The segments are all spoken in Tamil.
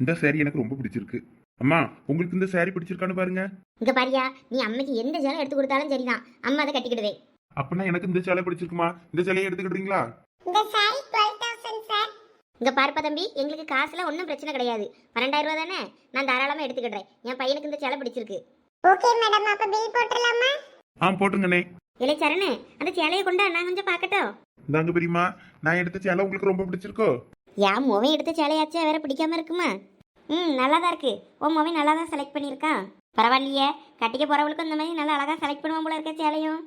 இந்த saree எனக்கு ரொம்ப பிடிச்சிருக்கு. அம்மா உங்களுக்கு இந்த saree பிடிச்சிருக்கான்னு பாருங்க. இங்க பாரியா நீ அம்மைக்கு எந்த சேலை எடுத்து கொடுத்தாலும் சரிதான். அம்மா அதை கட்டிக்கிடுவேன். அப்படின்னா எனக்கு இந்த சேலை பிடிச்சிருக்குமா? இந்த சேலையை எடுத்துக்கிட்டீங்களா இந்த சாரி டுவெல் தௌசண்ட் சார் இங்க பாருப்பா தம்பி எங்களுக்கு காசுல ஒன்றும் பிரச்சனை கிடையாது. பன்னெண்டாயிரம் ரூபா தானே? நான் தாராளமா எடுத்துக்கிடுறேன். என் பையனுக்கு இந்த சேலை பிடிச்சிருக்கு. ஓகே மேடம் அப்ப பில் போட்டுடலாமா? ஆ போட்டுங்கண்ணே. இல்லை சரணு அந்த சேலையை கொண்டா நான் கொஞ்சம் பார்க்கட்டும். இந்தாங்க பெரியம்மா நான் எடுத்த சேலை உங்களுக்கு ரொம்ப பிடிச்சிருக்கோ? என் மோவன் எடுத்த சேலையாச்சா வேற பிடிக்காம இருக்குமா? ம் நல்லா தான் இருக்கு. உன் மோவன் நல்லா தான் செலக்ட் பண்ணியிருக்கான். பரவாயில்லையே. கட்டிக்க போறவளுக்கும் இந்த மாதிரி நல்லா அழகா செலக்ட் பண்ணுவான் போல இருக்க சேலையும்.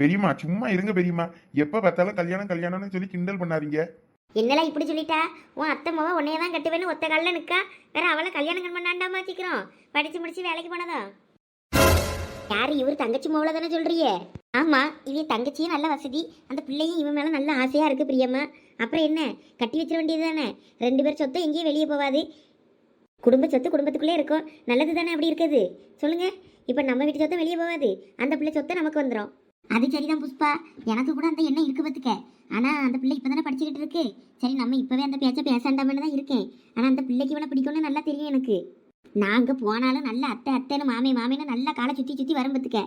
பெரியம்மா சும்மா இருங்க பெரியம்மா. எப்ப பார்த்தாலும் கல்யாணம் கல்யாணம்னு சொல்லி கிண்டல் பண்ணாதீங்க. என்னலாம் இப்படி சொல்லிட்டா? உன் அத்தை மோவ உன்னைய தான் கட்டுவேன்னு ஒத்த காலில் நிற்கா வேற அவளை கல்யாணம் பண்ணாண்டாமா சீக்கிரம். படிச்சு முடிச்சு வேலைக்கு போனதா? யாரு இவர் தங்கச்சி மோவல தானே சொல்றியே ஆமாம் இவ தங்கச்சியும் நல்ல வசதி. அந்த பிள்ளையும் இவன் மேலே நல்ல ஆசையாக இருக்குது பிரியம்மா. அப்புறம் என்ன? கட்டி வச்சிட வேண்டியது தானே ரெண்டு பேர் சொத்தும் எங்கேயும் வெளியே போகாது குடும்ப சொத்து குடும்பத்துக்குள்ளே இருக்கும். நல்லது தானே அப்படி இருக்குது சொல்லுங்கள் இப்போ நம்ம வீட்டு சொத்தம் வெளியே போகாது அந்த பிள்ளை சொத்தை நமக்கு வந்துடும் அது சரிதான் புஷ்பா. எனக்கு கூட அந்த எண்ணம் இருக்கு பார்த்துக்க ஆனால் அந்த பிள்ளை இப்போ தானே படிச்சுக்கிட்டு இருக்கு. சரி நம்ம இப்போவே அந்த பேச்சை பேசாண்டாமன்னு தான் இருக்கேன். ஆனால் அந்த பிள்ளைக்கு இவனை பிடிக்கும்னு நல்லா தெரியும் எனக்கு. நாங்க போனாலும் நல்லா அத்தை அத்தைன்னு மாமே மாமேன்னு நல்லா காலை சுற்றி சுற்றி வரும் பார்த்துக்க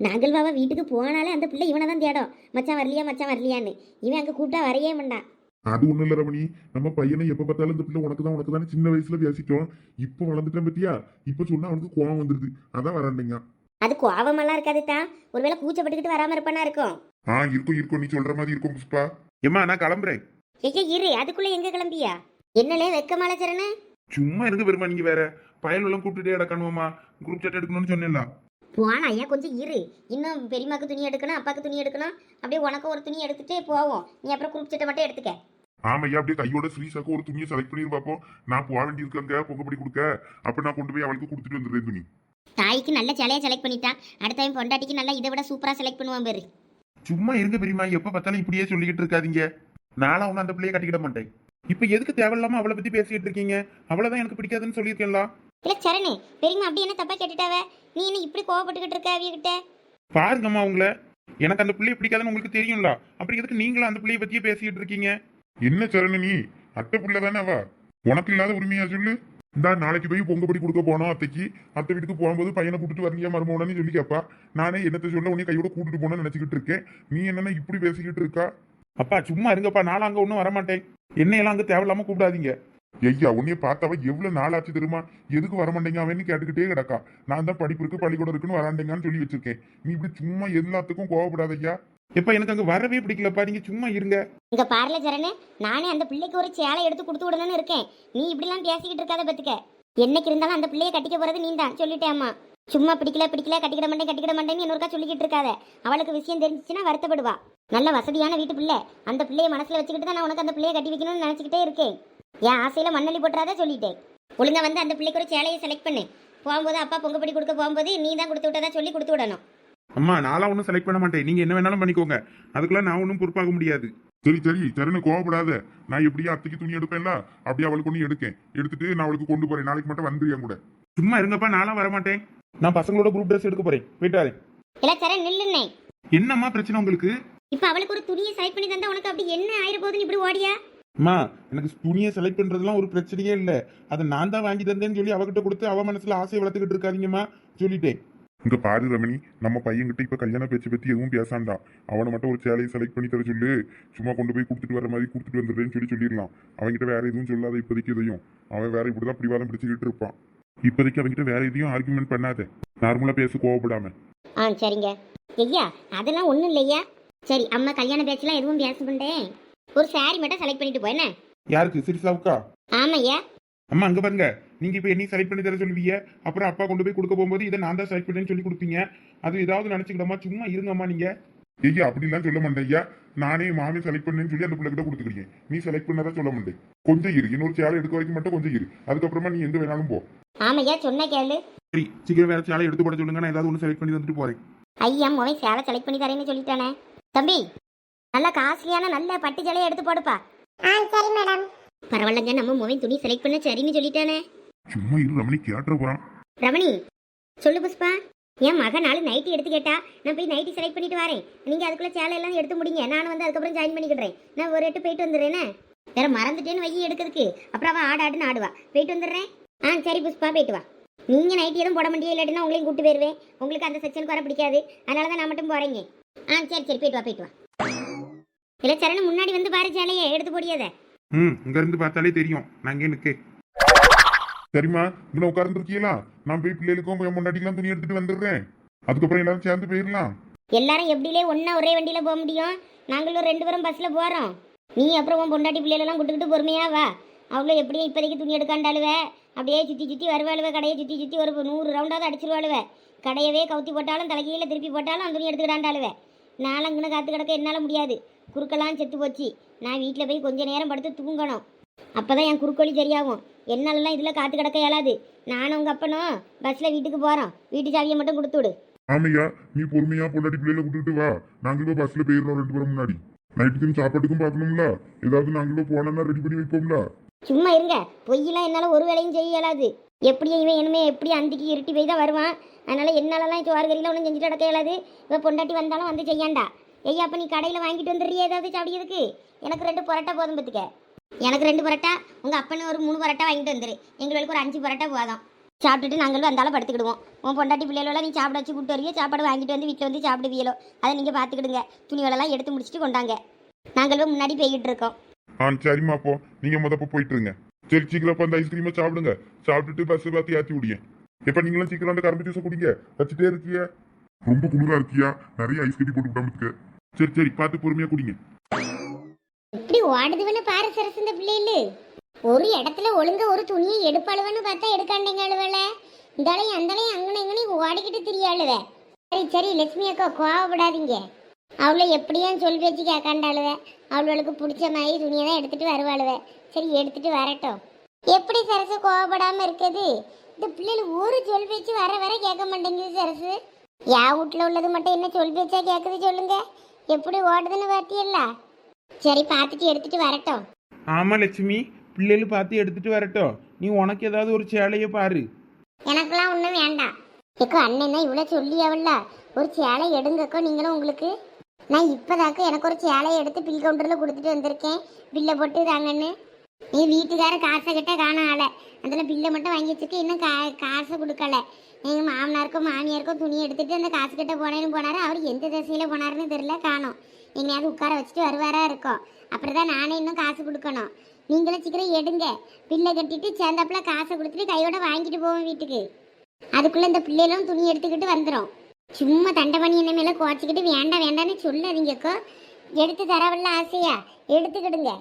பாபா வீட்டுக்கு போனாலே அந்த பிள்ளை இவனை தான் தேடும். மச்சான் வரலையா மச்சான் வரலையான்னு. இவன் அங்க கூப்பிட்டா வரையே மாட்டான் அது ஒண்ணும் இல்ல ரமணி. நம்ம பையனை எப்ப பார்த்தாலும் இந்த பிள்ளை உனக்கு தான் உனக்கு தானே சின்ன வயசுல பேசிட்டோம் இப்போ வளர்ந்துட்டேன் பத்தியா? இப்ப சொன்னா அவனுக்கு கோவம் வந்துருது. அதான் வராண்டிங்க அது கோவமெல்லாம் இருக்காது தான் ஒருவேளை கூச்சப்பட்டுக்கிட்டு வராம இருப்பானா இருக்கும்? ஆ இருக்கும் இருக்கும். நீ சொல்ற மாதிரி இருக்கும் புஷ்பா. ஏம்மா நான் கிளம்புறேன். ஐயா இரு. அதுக்குள்ள எங்க கிளம்பியா? என்னலே வெக்கமால சரணு? சும்மா இருங்க பெருமா நீங்க வேற. பயல் எல்லாம் கூப்பிட்டுட்டே இடக்கணுமாமா குரூப் சாட் எடுக்கணும்னு சொன்னேன்ல. போனா ஐயா கொஞ்சம் இரு. இன்னும் பெரியம்மாக்கு துணி எடுக்கணும் அப்பாக்கு துணி எடுக்கணும். அப்படியே உனக்கு ஒரு துணி எடுத்துட்டு போவோம். நீ அப்புறம் குரூப் சட்டை மட்டும் எடுத்துக்க. ஆமையா அப்படியே கையோட ஸ்ரீசாக்கு ஒரு துணியை செலக்ட் பண்ணி பார்ப்போம் நான் போக வேண்டியிருக்கங்க பொங்கப்படி கொடுக்க. அப்ப நான் கொண்டு போய் அவளுக்கு கொடுத்துட்டு வந்துடுறேன் துணி. தாய்க்கு நல்ல சிலையை செலக்ட் பண்ணிட்டான். அடுத்த டைம் பொண்டாட்டிக்கு நல்லா இதை விட சூப்பரா செலக்ட் பண்ணுவான் பேரு. சும்மா இருங்க பெரியம்மா எப்ப பார்த்தாலும் இப்படியே சொல்லிக்கிட்டு இருக்காதீங்க. நானும் அவனை அந்த பிள்ளையை கட்டிக்கிட மாட்டேன். இப்ப எதுக்கு தேவையில்லாம அவளை பத்தி பேசிக்கிட்டு இருக்கீங்க? அவளதான் எனக்கு பிடிக்காதுன்னு சொல்லியிருக்கேன்ல. இல்ல சரணு பெரியம்மா அப்படி என்ன தப்பா கேட்டுட்டாவ? நீ என்ன இப்படி கோவப்பட்டுக்கிட்டு இருக்க அவிய கிட்ட பாருங்கம்மா உங்களை. எனக்கு அந்த பிள்ளையை பிடிக்காதுன்னு உங்களுக்கு தெரியும்ல. அப்படி எதுக்கு நீங்களும் அந்த பிள்ளையை பத்தியே பேசிக்கிட்டு இருக்கீங்க? என்ன சரண நீ? அத்தை புள்ள தானே அவ? உனக்கு இல்லாத உரிமையா சொல்லு? இந்தா நாளைக்கு போய் பொங்கப்படி கொடுக்க போனோம் அத்தைக்கு. அத்தை வீட்டுக்கு போகும்போது பையனை கூட்டிட்டு வரலையா மருமகனு சொல்லி கேப்பா. நானே என்னத்த சொல்ல உன்னை கையோட கூட்டிட்டு போனோம்னு நினைச்சுக்கிட்டு இருக்கேன். நீ என்னன்னா இப்படி பேசிக்கிட்டு இருக்கா? அப்பா சும்மா இருங்கப்பா. நானும் அங்க ஒன்றும் வரமாட்டேன். என்னையெல்லாம் அங்க தேவையில்லாம கூப்பிடாதீங்க. ஐயா உன்னைய பார்த்தவ எவ்வளவு நாள் ஆச்சு தெரியுமா? எதுக்கு வரமாட்டேங்க? அவன்னு கேட்டுக்கிட்டே கிடக்கா. நான் தான் படிப்பு இருக்கு பள்ளிக்கூடம் இருக்குன்னு வராண்டேங்கன்னு சொல்லி வச்சிருக்கேன். நீ இப்படி சும்மா எல்லாத்துக்கும் கோவப்படாத ஐயா. எப்ப எனக்கு அங்க வரவே பிடிக்கலப்பா. நீங்க சும்மா இருங்க. இங்க பாருல சரணே நானே அந்த பிள்ளைக்கு ஒரு சேலை எடுத்து கொடுத்து விடணும்னு இருக்கேன். நீ இப்படிலாம் பேசிக்கிட்டு இருக்காத பத்துக்க. என்னைக்கு இருந்தாலும் அந்த பிள்ளைய கட்டிக்க போறது நீ தான் சொல்லிட்டேம்மா. சும்மா பிடிக்கல பிடிக்கல கட்டிக்கிட மாட்டேன் கட்டிக்கிட மாட்டேன்னு என்னொருக்கா சொல்லிக்கிட்டு இருக்காத. அவளுக்கு விஷயம் தெரிஞ்சிச்சுன்னா வருத்தப்படுவா. நல்ல வசதியான வீட்டு பிள்ளை. அந்த பிள்ளைய மனசுல வச்சுக்கிட்டு தான் நான் உனக்கு அந்த பிள்ளைய கட்டி வைக்கணும்னு நினைச்சுக்கிட்டே இருக்கேன். என் ஆசையில மண்ணள்ளி போட்டுறாத சொல்லிட்டேன். ஒழுங்கா வந்து அந்த பிள்ளைக்கு ஒரு சேலையை செலக்ட் பண்ணு. போகும்போது அப்பா பொங்கப்படி கொடுக்க போகும்போது நீ தான் கொடுத்து விட்டதா சொல்லி கொடுத்து விடணும். அம்மா நான்லாம் ஒன்றும் செலக்ட் பண்ண மாட்டேன். நீங்க என்ன வேணாலும் பண்ணிக்கோங்க. அதுக்கெல்லாம் நான் ஒன்றும் பொறுப்பாக முடியாது. சரி சரி சரணு கோவப்படாத. நான் எப்படியும் அத்தைக்கு துணி எடுப்பேன்ல? அப்படியே அவளுக்கு ஒன்று எடுக்கேன். எடுத்துட்டு நான் அவளுக்கு கொண்டு போறேன். நாளைக்கு மட்டும் வந்துரு என் கூட. சும்மா இருங்கப்பா நான்லாம் வர மாட்டேன் நான் பசங்களோட குரூப் ட்ரெஸ் எடுக்க போறேன். போயிட்டாரு. இல்ல சரண் நில்லுன்னே என்னம்மா பிரச்சனை உங்களுக்கு? இப்ப அவளுக்கு ஒரு துணியை செலக்ட் பண்ணி தந்தா உனக்கு அப்படி என்ன ஆயிர போகுதுன்னு இப்படி ஓடியா? அம்மா எனக்கு துணியை செலக்ட் பண்றதுலாம் ஒரு பிரச்சனையே இல்லை. அதை நான் தான் வாங்கி தந்தேன்னு சொல்லி அவகிட்ட கொடுத்து அவ மனசுல ஆசையை வளர்த்துக்கிட்டு இருக்காதீங்கம்மா சொல்லிட்டேன். இங்க பாரு ரமணி நம்ம பையன்கிட்ட இப்ப கல்யாண பேச்சு பத்தி எதுவும் பேசாண்டாம். அவனை மட்டும் ஒரு சேலையை செலக்ட் பண்ணி தர சொல்லு. சும்மா கொண்டு போய் கொடுத்துட்டு வர மாதிரி கொடுத்துட்டு வந்துடுறேன்னு சொல்லி சொல்லிடலாம். அவன்கிட்ட வேற எதுவும் சொல்லாத இப்போதைக்கு எதையும். அவன் வேற இப்படிதான் பிடிவாதம் பிடிச்சிக்கிட்டு இருப்பான். இப்போதைக்கு அவன்கிட்ட வேற எதையும் ஆர்குமெண்ட் பண்ணாத. நார்மலா பேச கோவப்படாம. ஆ சரிங்க. ஐயா அதெல்லாம் ஒன்றும் இல்லையா? சரி அம்மா கல்யாண பேச்செல்லாம் எதுவும் பேச மாட்டேன். ஒரு saree மட்டும் செலக்ட் பண்ணிட்டு போ என்ன? யாருக்கு? சிரிசாவுக்கா? ஆமா ஐயா அம்மா அங்க பாருங்க. நீங்க இப்ப என்னையும் செலக்ட் பண்ணி தர சொல்லுவீங்க. அப்புறம் அப்பா கொண்டு போய் கொடுக்க போகும்போது இதை நான் தான் செலக்ட் பண்ணேன்னு சொல்லி கொடுப்பீங்க. அது ஏதாவது நினைச்சுக்கிடமா சும்மா இருங்கம்மா நீங்க. ஐயா அப்படிலாம் சொல்ல மாட்டேன் ஐயா. நானே மாமி செலக்ட் பண்ணேன்னு சொல்லி அந்த பிள்ளைகிட்ட கொடுத்துக்கிறீங்க. நீ செலக்ட் பண்ணதா சொல்ல மாட்டேன். கொஞ்சம் இரு. இன்னொரு சேலை எடுக்க வரைக்கும் மட்டும் கொஞ்சம் இரு. அதுக்கப்புறமா நீ எங்க வேணாலும் போ. ஆமா ஐயா சொன்ன கேளு. சரி சீக்கிரம் வேற சேலை எடுத்து போட சொல்லுங்க. நான் ஏதாவது ஒன்று செலக்ட் பண்ணி வந்துட்டு போறேன். ஐயா மோவை சேலை செலக்ட் பண்ணி தரேன்னு சொல்லிட்டானே. தம்பி நல்ல காஸ்ட்லியான நல்ல பட்டு சேலையை எடுத்து போடுப்பா. ஆ சரி மேடம். பரவாயில்லங்க நம்ம மோவின் துணி செலக்ட் பண்ண சரின்னு சொல்லிட்டானே. சும்மா இரு ரமணி கேட்டுற போறான். ரமணி சொல்லு புஷ்பா. என் மக நாலு நைட்டி எடுத்து கேட்டா நான் போய் நைட்டி செலக்ட் பண்ணிட்டு வரேன். நீங்க அதுக்குள்ள சேலை எல்லாம் எடுத்து முடிங்க. நான் வந்து அதுக்கப்புறம் ஜாயின் பண்ணிக்கிறேன் நான் ஒரு எட்டு போயிட்டு வந்துடுறேனே. வேற மறந்துட்டேன்னு வையி எடுக்கிறதுக்கு. அப்புறம் அவன் ஆடு ஆடுன்னு ஆடுவா. போயிட்டு வந்துடுறேன். ஆ சரி புஷ்பா போயிட்டு வா. நீங்க நைட் எதுவும் போட முடியாது இல்லாட்டினா உங்களையும் கூட்டு போயிருவேன். உங்களுக்கு அந்த செக்ஷனுக்கு வர பிடிக்காது. அதனால தான் நான் மட்டும் போறேங்க. ஆ சரி சரி போயிட்டு வா போயிட்டு வா. இல்லை சரண் முன்னாடி வந்து பாரு சேலையை எடுத்து போடியாத. ம் இங்க இருந்து பார்த்தாலே தெரியும். இங்கே நிற்க சரிம்மா இன்னும் உட்கார்ந்துருக்கீங்களா நான் போய் பிள்ளைகளுக்கும் என் முன்னாடிக்கெல்லாம் துணி எடுத்துட்டு வந்துடுறேன். அதுக்கப்புறம் எல்லாரும் சேர்ந்து போயிடலாம். எல்லாரும் எப்படிலே ஒண்ணா ஒரே வண்டியில போக முடியும்? நாங்களும் ரெண்டு பேரும் பஸ்ல போறோம். நீ அப்புறம் உன் பொண்டாட்டி பிள்ளைகளெல்லாம் கூட்டுக்கிட்டு பொறுமையா வா. அவ்வளோ எப்படியும் இப்போதைக்கு துணி எடுக்காண்டாளுவ. அப்படியே சுற்றி சுற்றி வருவாளுவ கடையை சுற்றி சுற்றி ஒரு நூறு ரவுண்டாவது அடிச்சிருவாளுவ. கடையவே கவுத்தி போட்டாலும் தலைகீழ திருப்பி போட்டாலும் அந்த துணி எடுத்துக்கிடாண்டாளுவ. நாளங்குன்னு காத்து கிடக்க என்னால் முடியாது. குறுக்கெல்லாம் செத்து போச்சு. நான் வீட்டில் போய் கொஞ்ச நேரம் படுத்து தூங்கணும். அப்பதான் என் குறுக்கோழி சரியாகும். என்னாலலாம் இதில் காத்து கிடக்க இயலாது. நானும் உங்கள் அப்பனும் பஸ்ஸில் வீட்டுக்கு போகிறோம் வீட்டு சாவியை மட்டும் கொடுத்து விடு. ஆமையா நீ பொறுமையா பொண்டாட்டி பிள்ளைகளை கூட்டிட்டு வா. நாங்களும் பஸ்ல போயிடுறோம் ரெண்டு பேரும் முன்னாடி. நைட்டுக்கு சாப்பாட்டுக்கும் பார்க்கணும்ல? ஏதாவது நாங்களும் போனோம்னா ரெடி பண்ணி வைப்போம்ல? சும்மா இருங்க. பொய்யெல்லாம் என்னால் ஒரு வேலையும் செய்ய இயலாது. எப்படியும் இவன் இனிமே எப்படி அந்திக்கு இருட்டி போய் தான் வருவான். அதனால என்னாலலாம் சோறு கறியில் ஒன்றும் செஞ்சுட்டு நடக்க இயலாது. இவன் பொண்டாட்டி வந்தாலும் வந்து செய்யாண்டா. ஏய் அப்போ நீ கடையில் வாங்கிட்டு வந்துடுறிய ஏதாவது சாப்பிடுறதுக்கு? எனக்கு ரெண்டு பரோட்டா போதும் பார்த்துக்க எனக்கு ரெண்டு பரோட்டா உங்கள் அப்பனு ஒரு மூணு பரோட்டா வாங்கிட்டு வந்துரு. எங்களுக்கு ஒரு அஞ்சு பரோட்டா போதும். சாப்பிட்டுட்டு நாங்களும் வந்தாலும் படுத்துக்கிடுவோம். உன் பொண்டாட்டி பிள்ளைகளெல்லாம் நீ சாப்பிட வச்சு கூப்பிட்டு வரீங்க சாப்பாடு வாங்கிட்டு வந்து வீட்டில் வந்து சாப்பிடுவீங்களோ அதை நீங்கள் பார்த்துக்கிடுங்க துணிகளெல்லாம் எடுத்து முடிச்சுட்டு கொண்டாங்க. நாங்களும் முன்னாடி போய்கிட்டு இருக்கோம். ஆ சரிம்மா அப்போ நீங்க முத அப்ப போயிட்டு இருங்க. சரி சீக்கிரம் அந்த ஐஸ்கிரீமை சாப்பிடுங்க. சாப்பிட்டுட்டு பஸ் பார்த்து ஏற்றி விடிய இப்போ நீங்களும் சீக்கிரம் அந்த கரும்பு ஜூஸை குடிங்க. வச்சுட்டே இருக்கியா. ரொம்ப குளிராக இருக்கியா? நிறைய ஐஸ் கட்டி போட்டு விடாமத்துக்கு சரி சரி பார்த்து பொறுமையா குடிங்க. இப்படி ஓடுதுவன்னு பாரு சரசு இந்த பிள்ளைகளு ஒரு இடத்துல ஒழுங்கா ஒரு துணியை எடுப்பாளுவன்னு பார்த்தா எடுக்காண்டீங்க அழுவல? இந்தாலையும் அந்தாலையும் அங்கன எங்கனையும் ஓடிக்கிட்டு திரியாளுவ. சரி சரி லட்சுமி அக்கா கோவப்படாதீங்க. அவளை எப்படியும் சொல் பேச்சு கேட்காண்டாளுவ. அவளுக்கு பிடிச்ச மாதிரி துணியை தான் எடுத்துட்டு வருவாளுவ. சரி எடுத்துட்டு வரட்டும். எப்படி சரசு கோவப்படாம இருக்குது? இந்த பிள்ளைகள் ஒரு சொல் பேச்சு வர வர கேட்க மாட்டேங்குது சரசு. யா வீட்டில் உள்ளது மட்டும் என்ன சொல் பேச்சா கேட்குது சொல்லுங்க. எப்படி ஓடுதுன்னு பார்த்தியல்ல சரி பார்த்துட்டு எடுத்துட்டு வரட்டும். ஆமா லட்சுமி. பிள்ளைகள் பார்த்து எடுத்துட்டு வரட்டும். நீ உனக்கு ஏதாவது ஒரு சேலையை பாரு. எனக்கெல்லாம் ஒன்றும் வேண்டாம். ஏக்கோ அண்ணன் தான் இவ்வளோ சொல்லி அவள்ல ஒரு சேலை எடுங்கக்கோ நீங்களும் உங்களுக்கு? நான் இப்போதாக்கோ எனக்கு ஒரு சேலையை எடுத்து பில் கவுண்டரில் கொடுத்துட்டு வந்திருக்கேன். பில்லை போட்டு தாங்கன்னு. நீ வீட்டுக்கார காசை கிட்ட காணும் ஆளை. அதில் பில்லை மட்டும் வாங்கி வச்சிருக்க இன்னும் கா காசை கொடுக்கல. எங்கள் மாமனாருக்கும் மாமியாருக்கும் துணி எடுத்துகிட்டு அந்த காசு கிட்ட போனேன்னு போனாரு. அவர் எந்த திசையில் போனாருன்னு தெரில காணும். எங்கேயாவது உட்கார வச்சுட்டு வருவாரா இருக்கும். அப்புறம் தான் நானே இன்னும் காசு கொடுக்கணும். நீங்களும் சீக்கிரம் எடுங்க. பில்லை கட்டிட்டு சேர்ந்தாப்புல காசை கொடுத்துட்டு கையோட வாங்கிட்டு போவோம் வீட்டுக்கு. அதுக்குள்ளே இந்த பிள்ளைகளும் துணி எடுத்துக்கிட்டு வந்துடும் சும்மா தண்டபணி என்ன மேலே குறைச்சிக்கிட்டு வேண்டாம் வேண்டாம்னு சொல்லாதீங்கக்கோ எடுத்து தரவில்ல ஆசையா? எடுத்துக்கிடுங்க.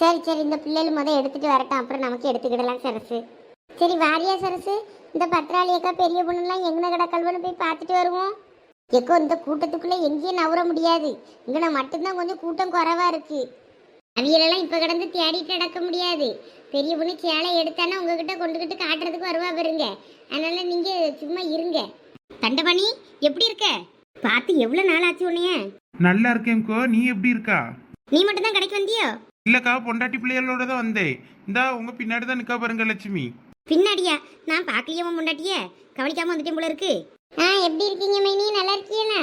சரி சரி இந்த பிள்ளைகள் முத எடுத்துட்டு வரட்டும். அப்புறம் நமக்கு எடுத்துக்கிடலாம் சரசு. சரி வாரியா சரசு. இந்த பத்திராளி அக்கா பெரிய பொண்ணுலாம் எங்கன கிடக்கல்வன்னு போய் பார்த்துட்டு வருவோம். எக்கோ இந்த கூட்டத்துக்குள்ள எங்கேயும் நவர முடியாது. இங்கன மட்டும்தான் கொஞ்சம் கூட்டம் குறைவா இருக்கு. அவியலெல்லாம் இப்ப கிடந்து தேடிட்டு நடக்க முடியாது. பெரிய பொண்ணு சேலை எடுத்தானா உங்ககிட்ட கொண்டுகிட்டு காட்டுறதுக்கு வருவா வருங்க அதனால நீங்க சும்மா இருங்க. தண்டபாணி எப்படி இருக்க? பார்த்து எவ்வளவு நாள் ஆச்சு உன்னைய? நல்லா இருக்கேன்க்கோ நீ எப்படி இருக்கா? நீ மட்டும் தான் கடைக்கு வந்தியோ? இல்லக்கா பொண்டாட்டி பிள்ளைகளோட தான் வந்தேன். இந்தா உங்க பின்னாடி தான் நிக்கா பாருங்க லட்சுமி. பின்னாடியா? நான் பார்க்கலையே முண்டாட்டிய கவனிக்காம வந்துட்டேன் போல இருக்கு. ஆ எப்படி இருக்கீங்க மைனி? நல்லா இருக்கீங்களா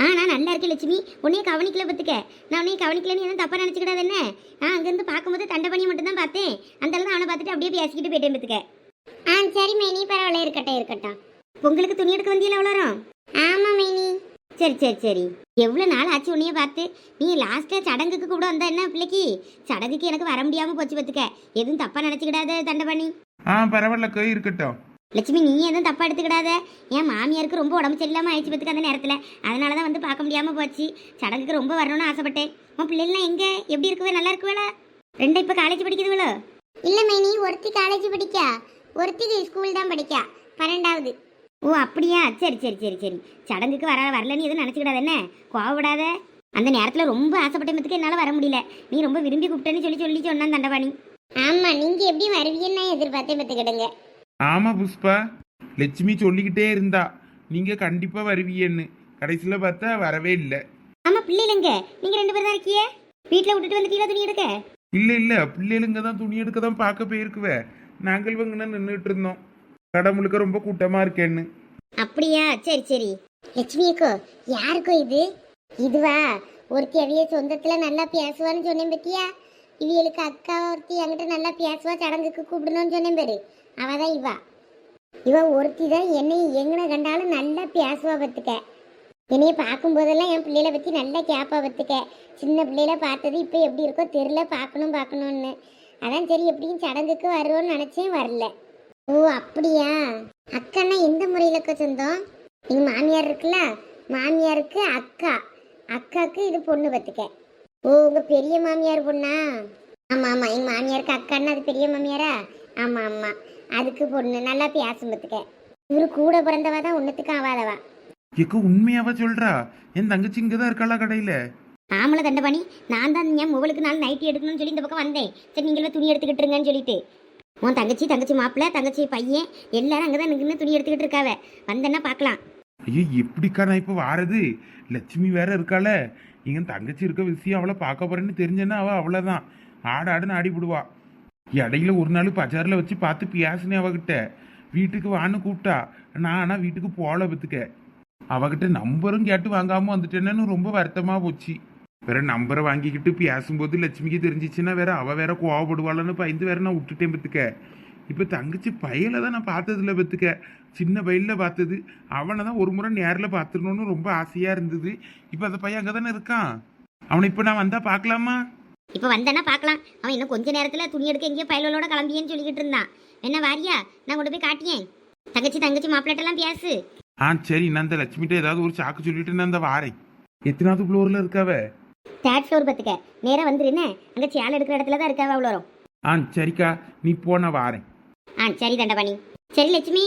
ஆ நான் நல்லா இருக்கேன் லட்சுமி. உன்னைய கவனிக்கல பத்துக்க நான் உன்னைய கவனிக்கலன்னு எதுவும் தப்பா நினைச்சுக்கிடாது என்ன? நான் அங்கிருந்து பார்க்கும்போது தண்டபணியை மட்டும் தான் பார்த்தேன். அந்த அளவு அவனை பார்த்துட்டு அப்படியே பேசிக்கிட்டு போயிட்டேன் பத்துக்க ஆ சரி மைனி. பரவாயில்ல இருக்கட்டும் இருக்கட்டும். உங்களுக்கு துணி எடுக்க வந்தியில எவ்வளோ ஆமா மைனி. சரி சரி சரி. எவ்வளோ நாள் ஆச்சு உன்னைய பார்த்து? நீ லாஸ்ட்டாக சடங்குக்கு கூட வந்த என்ன பிள்ளைக்கு? சடங்குக்கு எனக்கு வர முடியாமல் போச்சு பத்துக்க எதுவும் தப்பாக நினச்சிக்கிடாத தண்டபாணி. ஆ பரவாயில்லக்கா இருக்கட்டும். லட்சுமி நீ எதுவும் தப்பா எடுத்துக்கிடாத. என் மாமியாருக்கு ரொம்ப உடம்பு சரியில்லாம ஆயிடுச்சு பத்துக்கு அந்த நேரத்தில். அதனால தான் வந்து பார்க்க முடியாம போச்சு. சடங்குக்கு ரொம்ப வரணும்னு ஆசைப்பட்டேன். உன் பிள்ளைலாம் எங்க? எப்படி இருக்குவே? நல்லா இருக்குவேளா ரெண்டு இப்போ காலேஜ் படிக்குதுவளோ இல்லை மைனி ஒருத்தி காலேஜ் படிக்கா. ஒருத்தி ஸ்கூல் தான் படிக்கா. பன்னெண்டாவது. ஓ அப்படியா? சரி சரி சரி சரி. சடங்குக்கு வர வரலன்னு எதுவும் நினச்சிக்கிடாத என்ன? கோவப்படாத. அந்த நேரத்தில் ரொம்ப ஆசைப்பட்ட மத்துக்கு என்னால் வர முடியல. நீ ரொம்ப விரும்பி கூப்பிட்டேன்னு சொல்லி சொல்லி சொன்னான் தண்டபாணி. ஆமாம் நீங்கள் எப்படி வருவீன்னு நான் எதிர்பார்த்தே பத்துக்கிடுங்க ஆமா புஷ்பா. லட்சுமி சொல்லிக்கிட்டே இருந்தா. நீங்க கண்டிப்பா வருவீன்னு கடைசியில பார்த்தா வரவே இல்லை. ஆமா பிள்ளைலங்க. நீங்க ரெண்டு பேரும் தான் இருக்கியே வீட்ல விட்டுட்டு வந்துட்டீங்களா துணி எடுக்க? இல்ல இல்ல. பிள்ளைகளுங்க தான் துணி எடுக்க தான் பார்க்க போயிருக்குவே. நாங்கள் இவங்கன்னா நின்றுட்டு இருந்தோம். கடை முழுக்க ரொம்ப கூட்டமா இருக்கேன்னு. அப்படியா? சரி சரி. லட்சுமி அக்கோ யாருக்கோ இது? இதுவா? ஒருத்தி அவிய சொந்தத்துல நல்லா பேசுவான்னு சொன்னேன் பத்தியா? இவியலுக்கு அக்கா ஒருத்தி என்கிட்ட நல்லா பேசுவா சடங்குக்கு கூப்பிடணும்னு சொன்னேன் பாரு. அவ தான் இவா. இவ ஒருத்தி தான் என்னை எங்கன கண்டாலும் நல்லா பேசுவா பத்துக்க. என்னைய பார்க்கும்போதெல்லாம் என் பிள்ளைகளை பற்றி நல்லா கேப்பா பத்துக்க. சின்ன பிள்ளையில பார்த்தது இப்போ எப்படி இருக்கோ தெரில பார்க்கணும் பார்க்கணும்னு. அதான் சரி எப்படியும் சடங்குக்கு வருவோன்னு நினச்சேன் வரல. ஓ அப்படியா? அக்கான்னா எந்த முறையிலக்கா சொந்தம்? எங்கள் மாமியார் இருக்குல்ல? மாமியாருக்கு அக்கா. அக்காக்கு இது பொண்ணு பத்துக்க. ஓ உங்கள் பெரிய மாமியார் பொண்ணா? ஆமாம் ஆமாம் எங்கள் மாமியாருக்கு அக்கான்னா அது பெரிய மாமியாரா? ஆமாம் ஆமாம் அதுக்கு பொண்ணு. நல்லா பேசும் பத்துக்க. இவரு கூட பிறந்தவா தான் ஒன்றுத்துக்கும் ஆகாதவா எக்க உண்மையாவா சொல்றா? என் தங்கச்சி இங்க தான் இருக்காளா கடையில? ஆமல தண்டபாணி நான் தான் என் முவலுக்கு நாள் நைட்டி எடுக்கணும்னு சொல்லி இந்த பக்கம் வந்தேன். சரி நீங்களே துணி எடுத்துக்கிட்டு இருங்கன்னு சொல்லிட்டு. உன் தங்கச்சி தங்கச்சி மாப்பிள்ள தங்கச்சி பையன் எல்லாரும் அங்கே தான் நின்று துணி எடுத்துக்கிட்டு இருக்காவ. வந்தேன்னா பார்க்கலாம். ஐயோ எப்படிக்கா நான் இப்போ வாரது? லட்சுமி வேற இருக்காள. எங்க தங்கச்சி இருக்க விஷயம் அவளை பார்க்க போறேன்னு தெரிஞ்சேன்னா அவள் அவ்வளோதான் ஆடு ஆடுன்னு ஆடிவிடுவா. இடையில ஒரு நாள் பஜாரில் வச்சு பார்த்து பேசினேன் அவகிட்ட. வீட்டுக்கு வான்னு கூப்பிட்டா. நான் ஆனால் வீட்டுக்கு போகல பத்துக்க அவகிட்ட நம்பரும் கேட்டு வாங்காமல் வந்துட்டேன்னு ரொம்ப வருத்தமாக போச்சு. வேற நம்பரை வாங்கிக்கிட்டு பேசும்போது லட்சுமிக்கு தெரிஞ்சிச்சுன்னா வேற அவ வேற கோவப்படுவாளன்னு பயந்து வேற நான் விட்டுட்டேன் பத்துக்க இப்போ தங்கச்சி பையலை தான் நான் பார்த்ததில்ல பத்துக்க சின்ன பையனில் பார்த்தது. அவனை தான் ஒரு முறை நேரில் பார்த்துடணும்னு ரொம்ப ஆசையாக இருந்தது. இப்போ அந்த பையன் அங்கே தானே இருக்கான்? அவனை இப்போ நான் வந்தால் பார்க்கலாமா? இப்போ வந்தேன்னா பார்க்கலாம். அவன் இன்னும் கொஞ்ச நேரத்தில் துணி எடுக்க எங்கேயோ பயலோட கிளம்பியேன்னு சொல்லிக்கிட்டு இருந்தான். என்ன வாரியா? நான் கொண்டு போய் காட்டியேன் தங்கச்சி தங்கச்சி மாப்பிள்ளட்டெல்லாம் பேசு. ஆ சரி நான் அந்த லட்சுமிகிட்ட ஏதாவது ஒரு சாக்கு சொல்லிட்டு நான் அந்த வாரேன். எத்தனாவது ஃப்ளோரில் இருக்காவ? தேர்ட் ஃப்ளோர் பத்துக்க நேராக வந்துருன்னு அங்கே சேலை எடுக்கிற இடத்துல தான் இருக்காவ அவ்வளோ வரும் ஆ சரிக்கா. நீ போ நான் வாரேன். ஆ சரி தண்டபாணி. சரி லட்சுமி.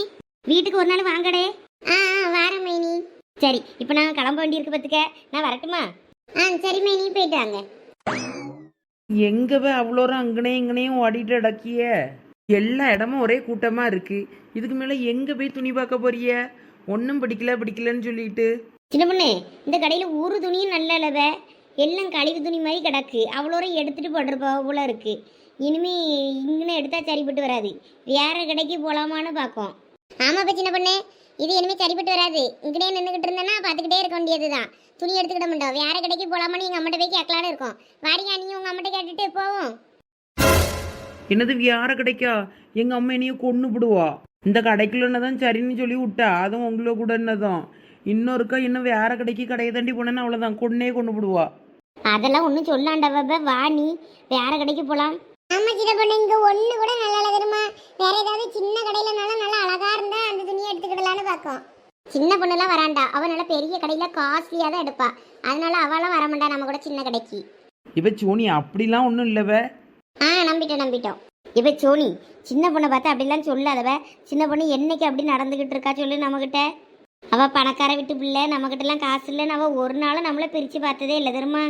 வீட்டுக்கு ஒரு நாள் வாங்கடே. ஆ வாரம் மைனி. சரி இப்போ நான் கிளம்ப வேண்டியிருக்கு பத்துக்க நான் வரட்டுமா? ஆ சரி மைனி. போயிட்டு வாங்க. எங்கவே அவ்வளோரம் அங்கனே இங்கனையும் ஓடிட்டு அடக்கிய எல்லா இடமும் ஒரே கூட்டமா இருக்கு. இதுக்கு மேல எங்க போய் துணி பார்க்க போறிய? ஒன்றும் பிடிக்கல பிடிக்கலன்னு சொல்லிட்டு. சின்ன பொண்ணு இந்த கடையில் ஒரு துணியும் நல்ல அளவ. எல்லாம் கழிவு துணி மாதிரி கிடக்கு. அவ்வளோரும் எடுத்துகிட்டு போட்டிருப்பா போல இருக்கு. இனிமே இங்கன்னு எடுத்தால் சரிப்பட்டு வராது. வேற கடைக்கு போகலாமான்னு பார்க்கோம் ஆமாப்பா சின்ன பொண்ணு இது இனிமே சரிப்பட்டு வராது. இங்கனே நின்றுக்கிட்டு இருந்தேன்னா பார்த்துக்கிட்டே இருக்க வேண்டியது தான் துணி எடுத்துக்கிட மாட்டோம். வேற கடைக்கு போகலாமான்னு எங்கள் அம்மாட்ட போய் கேட்கலான்னு இருக்கோம். வாரியா நீ உங்கள் அம்மாட்ட கேட்டுட்டு போவோம். என்னது வியார கிடைக்கா? எங்கள் அம்மா என்னையும் கொண்டு விடுவா? இந்த கடைக்குள்ளன்னு தான் சரின்னு சொல்லி விட்டா? அதுவும் உங்கள கூட என்னதான்? இன்னொருக்கா இன்னும் வேற கடைக்கு கடையை தாண்டி போனேன்னு அவ்வளோதான் கொன்னே கொண்டு விடுவா. அதெல்லாம் ஒன்றும் சொல்லாண்டவ வா நீ வேற கடைக்கு போகலாம் ஆமா சின்ன பொண்ணு இங்க ஒண்ணு கூட நல்லா இல்ல தெரியுமா? வேற ஏதாவது சின்ன கடையிலனாலும் நல்லா அழகா இருந்தா அந்த துணியை எடுத்துக்கிடலான்னு பார்க்கும். சின்ன பொண்ணுலாம் வராண்டா. அவ நல்ல பெரிய கடையில் காஸ்ட்லியாக தான் எடுப்பா. அதனால அவளாம் வர மாட்டா நம்ம கூட சின்ன கடைக்கு. இவ சோனி அப்படிலாம் ஒன்றும் இல்லவ ஆ நம்பிட்டோம் நம்பிட்டோம். இப்போ சோனி சின்ன பொண்ணை பார்த்து அப்படிலாம் சொல்லாதவ சின்ன பொண்ணு என்னைக்கு அப்படி நடந்துகிட்டு இருக்கா சொல்லு நம்மகிட்ட. அவ பணக்கார வீட்டு பிள்ளை நம்மகிட்டலாம் காசு இல்லைன்னு அவ ஒரு நாளும் நம்மளை பிரித்து பார்த்ததே இல்லை தெரியுமா?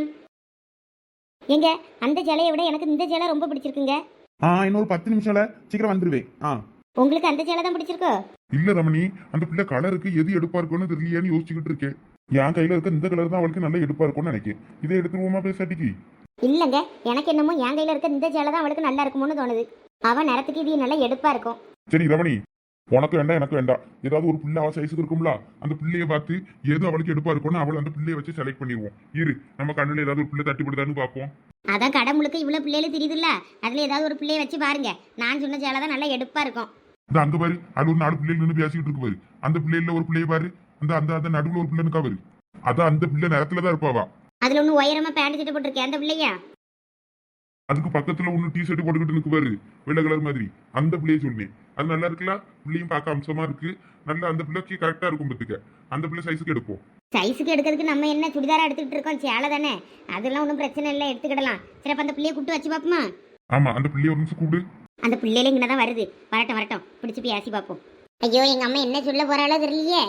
எங்க அந்த சேலையை விட எனக்கு இந்த சேலை ரொம்ப பிடிச்சிருக்குங்க. ஆ இன்னொரு பத்து நிமிஷம்ல சீக்கிரம் வந்துடுவேன் ஆ. உங்களுக்கு அந்த சேலை தான் பிடிச்சிருக்கோ? இல்ல ரமணி அந்த பிள்ளை கலருக்கு எது எடுப்பா இருக்கும்னு தெரியலையான்னு யோசிச்சுக்கிட்டு இருக்கேன். என் கையில இருக்க இந்த கலர் தான் அவளுக்கு நல்ல எடுப்பா இருக்கும்னு நினைக்கிறேன் இதை எடுத்துருவோமா பேசாட்டிக்கு? இல்லைங்க எனக்கு என்னமோ என் கையில் இருக்க இந்த சேலை தான் அவளுக்கு நல்லா இருக்குமோன்னு தோணுது. அவ நேரத்துக்கு இது நல்லா எடுப்பா இருக்கும். சரி ரமணி உனக்கு வேண்டாம் எனக்கு வேண்டாம் ஏதாவது ஒரு பிள்ளை அவ சைஸுக்கு இருக்கும்ல அந்த பிள்ளைய பார்த்து எது அவளுக்கு எடுப்பா இருக்கும்னு அவளை அந்த பிள்ளைய வச்சு செலக்ட் பண்ணிடுவோம். இரு நம்ம கண்ணுல ஏதாவது ஒரு பிள்ளை தட்டிப்படுதான்னு பார்ப்போம். அதான் கடை முழுக்க இவ்வளோ பிள்ளைகள் தெரியுதுல்ல? அதில் ஏதாவது ஒரு பிள்ளைய வச்சு பாருங்க. நான் சொன்ன சேலை தான் நல்லா எடுப்பா இருக்கும். இந்த அங்க பாரு அது ஒரு நாலு பிள்ளைகள் நின்று பேசிக்கிட்டு இருக்கு பாரு. அந்த பிள்ளைல ஒரு பிள்ளைய பாரு. அந்த அந்த அந்த நடுவுல ஒரு பிள்ளை இருக்கா பாரு. அதான் அந்த பிள்ளை நேரத்துல தான் இருப்பாவா. அதில் ஒன்று உயரமா பேண்ட் சட்டை போட்டிருக்கேன் அந்த பிள்ளையா? அதுக்கு பக்கத்துல ஒண்ணு டி ஷர்ட் போட்டுக்கிட்டு பாரு வெள்ளை கலர் மாதிரி. அந்த பிள்ளைய சொன்னேன். அது நல்லா இருக்குல்ல? பிள்ளையும் பார்க்க அம்சமா இருக்கு. நல்லா அந்த பிள்ளைக்கு கரெக்டா இருக்கும் பத்துக்க. அந்த பிள்ளை சைஸுக்கு எடுப்போம். சைஸுக்கு எடுக்கிறதுக்கு நம்ம என்ன சுடிதாரா எடுத்துக்கிட்டு இருக்கோம்? சேலை தானே. அதெல்லாம் ஒன்றும் பிரச்சனை இல்லை எடுத்துக்கிடலாம். சரி அப்போ அந்த பிள்ளைய கூப்பிட்டு வச்சு பார்ப்போமா? ஆமா அந்த பிள்ளைய ஒரு நிமிஷம் கூப்பிடு. அந்த பிள்ளையில இங்கே தான் வருது. வரட்டும் வரட்டும். பிடிச்சி பேசி பார்ப்போம். ஐயோ எங்க அம்மா என்ன சொல்ல போறாளோ தெரியலையே.